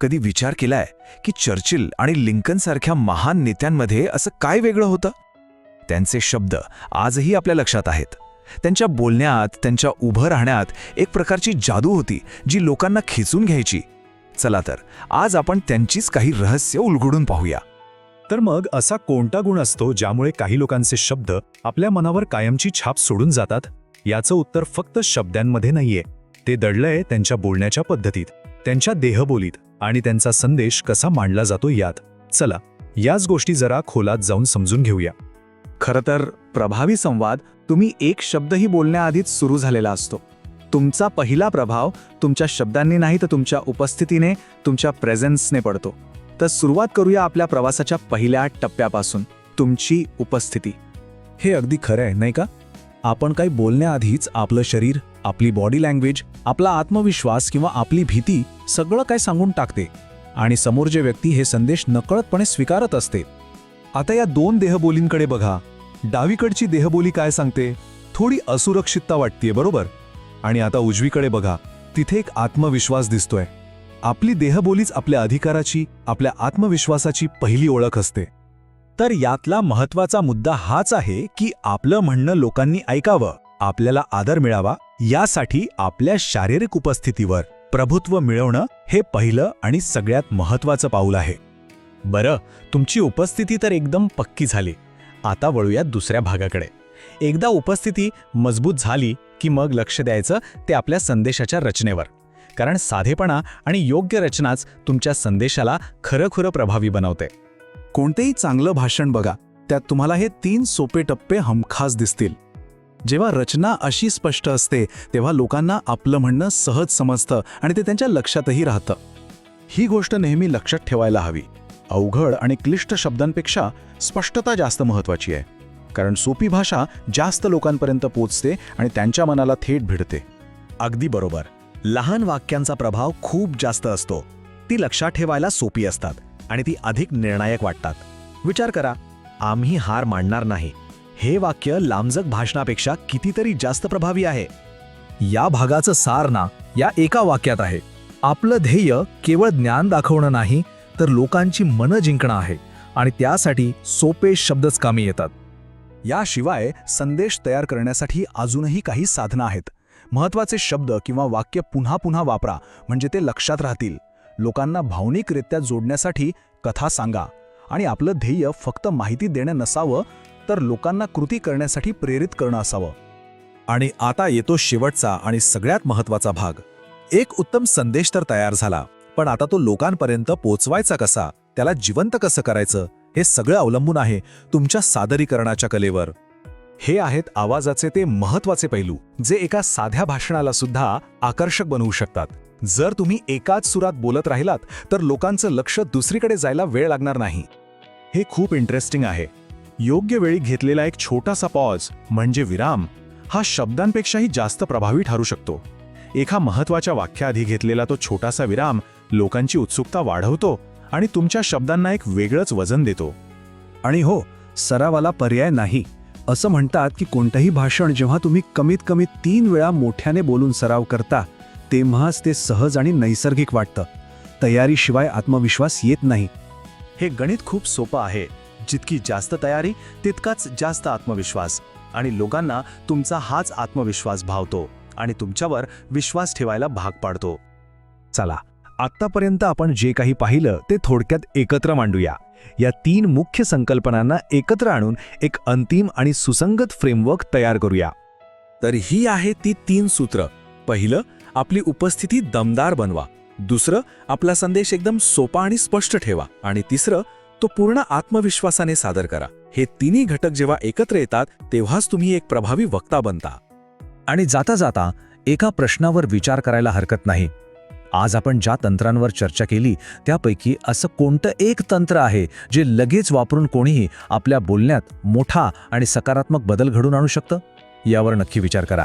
कधी विचार केलाय की चर्चिल आणि लिंकन सारख्या महान नेत्यांमध्ये असं काय वेगळं होतं? त्यांचे शब्द आजही आपल्या लक्षात आहेत. त्यांच्या बोलण्यात त्यांच्या उभं राहण्यात एक प्रकारची जादू होती जी लोकांना खेचून घ्यायची. चला तर आज आपण त्यांचीच काही रहस्य उलगडून पाहूया. तर मग असा कोणता गुण असतो ज्यामुळे काही लोकांचे शब्द आपल्या मनावर कायमची छाप सोडून जातात? याचं उत्तर फक्त शब्दांमध्ये नाहीये. ते दडलंय त्यांच्या बोलण्याच्या पद्धतीत त्यांच्या देहबोलीत. आणि त्यांचा संदेश कसा मांडला जातो यात. चला याच गोष्टी जरा खोलात जाऊन समजून घेऊया. खरं तर प्रभावी संवाद तुम्ही एक शब्दही बोलण्याआधीच सुरू झालेला असतो. तुमचा पहिला प्रभाव तुमच्या शब्दांनी नाही तर तुमच्या उपस्थितीने तुमच्या प्रेझेन्सने पडतो. तर सुरुवात करूया आपल्या प्रवासाच्या पहिल्या टप्प्यापासून तुमची उपस्थिती. हे अगदी खरं आहे नाही का? आपण काही बोलण्याआधीच आपलं शरीर आपली बॉडी लँग्वेज आपला आत्मविश्वास किंवा आपली भीती सगळं काय सांगून टाकते. आणि समोरचे व्यक्ती हे संदेश नकळतपणे स्वीकारत असते. आता या दोन देहबोलींकडे बघा. डावीकडची देहबोली काय सांगते? थोडी असुरक्षितता वाटतेय बरोबर? आणि आता उजवीकडे बघा. तिथे एक आत्मविश्वास दिसतोय. आपली देहबोलीच आपल्या अधिकाराची आपल्या आत्मविश्वासाची पहिली ओळख असते. तर यातला महत्त्वाचा मुद्दा हाच आहे की आपलं म्हणणं लोकांनी ऐकावं. आपल्याला आदर मिळावा यासाठी आपल्या शारीरिक उपस्थितीवर प्रभुत्व मिळवणं हे पहिलं आणि सगळ्यात महत्वाचं पाऊल आहे. बरं तुमची उपस्थिती तर एकदम पक्की झाली. आता वळूयात दुसऱ्या भागाकडे. एकदा उपस्थिती मजबूत झाली की मग लक्ष द्यायचं ते आपल्या संदेशाच्या रचनेवर. कारण साधेपणा आणि योग्य रचनाच तुमच्या संदेशाला खरंखुरं प्रभावी बनवते. कोणतेही चांगलं भाषण बघा त्यात तुम्हाला हे तीन सोपे टप्पे हमखास दिसतील. जेव्हा रचना अशी स्पष्ट असते तेव्हा लोकांना आपलं म्हणणं सहज समजतं आणि ते त्यांच्या लक्षातही राहतं. ही गोष्ट नेहमी लक्षात ठेवायला हवी. अवघड आणि क्लिष्ट शब्दांपेक्षा स्पष्टता जास्त महत्वाची आहे. कारण सोपी भाषा जास्त लोकांपर्यंत पोचते आणि त्यांच्या मनाला थेट भिडते. अगदी बरोबर. लहान वाक्यांचा प्रभाव खूप जास्त असतो. ती लक्षात ठेवायला सोपी असतात आणि ती अधिक निर्णायक वाटतात. विचार करा आम्ही हार मांडणार नाही. हे वाक्य लांबजक भाषणापेक्षा कितीतरी जास्त प्रभावी आहे. या भागाचं सार ना या एका वाक्यात आहे. आपलं ध्येय केवळ ज्ञान दाखवणं नाही तर लोकांची मनं जिंकणं आहे आणि त्यासाठी सोपे शब्दच कामी येतात. याशिवाय संदेश तयार करण्यासाठी अजूनही काही साधनं आहेत. महत्त्वाचे शब्द किंवा वाक्य पुन्हा पुन्हा वापरा म्हणजे ते लक्षात राहतील. लोकांना भावनिकरित्या जोडण्यासाठी कथा सांगा आणि आपलं ध्येय फक्त माहिती देणं नसावं तर लोकांना कृती करण्यासाठी प्रेरित करणं असावं. आणि आता येतो शेवटचा आणि सगळ्यात महत्त्वाचा भाग. एक उत्तम संदेश तर तयार झाला पण आता तो लोकांपर्यंत पोचवायचा कसा? त्याला जिवंत कसं करायचं? हे सगळं अवलंबून आहे तुमच्या सादरीकरणाच्या कलेवर. हे आहेत आवाजाचे ते महत्त्वाचे पैलू जे एका साध्या भाषणाला सुद्धा आकर्षक बनवू शकतात. जर तुम्ही एकाच सुरात बोलत राहिलात तर लोकांचं लक्ष दुसरीकडे जायला वेळ लागणार नाही. हे खूप इंटरेस्टिंग आहे. योग्य वेळी घेतलेला एक छोटासा पॉज म्हणजे विराम हा शब्दांपेक्षाही जास्त प्रभावी ठरू शकतो. एका महत्त्वाच्या वाक्याआधी घेतलेला तो छोटासा विराम लोकांची उत्सुकता वाढवतो आणि तुमच्या शब्दांना एक वेगळंच वजन देतो. आणि हो सरावाला पर्याय नाही असं म्हणतात की कोणतंही भाषण जेव्हा तुम्ही कमीत कमी तीन वेळा मोठ्याने बोलून सराव करता तेव्हाच ते सहज आणि नैसर्गिक वाटतं. तयारीशिवाय आत्मविश्वास येत नाही. हे गणित खूप सोपं आहे. जितकी जास्त तयारी तितकाच जास्त आत्मविश्वास. आणि लोकांना तुमचा हाच आत्मविश्वास भावतो आणि तुमच्यावर विश्वास ठेवायला भाग पाडतो. चला आत्तापर्यंत आपण जे काही पाहिलं ते थोडक्यात एकत्र मांडूया. या तीन मुख्य संकल्पनांना एकत्र आणून एक अंतिम आणि सुसंगत फ्रेमवर्क तयार करूया. तर ही आहे ती तीन सूत्र. पहिलं आपली उपस्थिती दमदार बनवा. दुसरं आपला संदेश एकदम सोपा आणि स्पष्ट ठेवा. आणि तिसरं तो पूर्ण आत्मविश्वासाने सादर करा. हे तिन्ही घटक जेव्हा एकत्र येतात तेव्हाच तुम्ही एक प्रभावी वक्ता बनता. आणि जाता जाता एका प्रश्नावर विचार करायला हरकत नाही. आज आपण ज्या तंत्रांवर चर्चा केली त्यापैकी असं कोणतं एक तंत्र आहे जे लगेच वापरून कोणीही आपल्या बोलण्यात मोठा आणि सकारात्मक बदल घडून आणू शकतं? यावर नक्की विचार करा.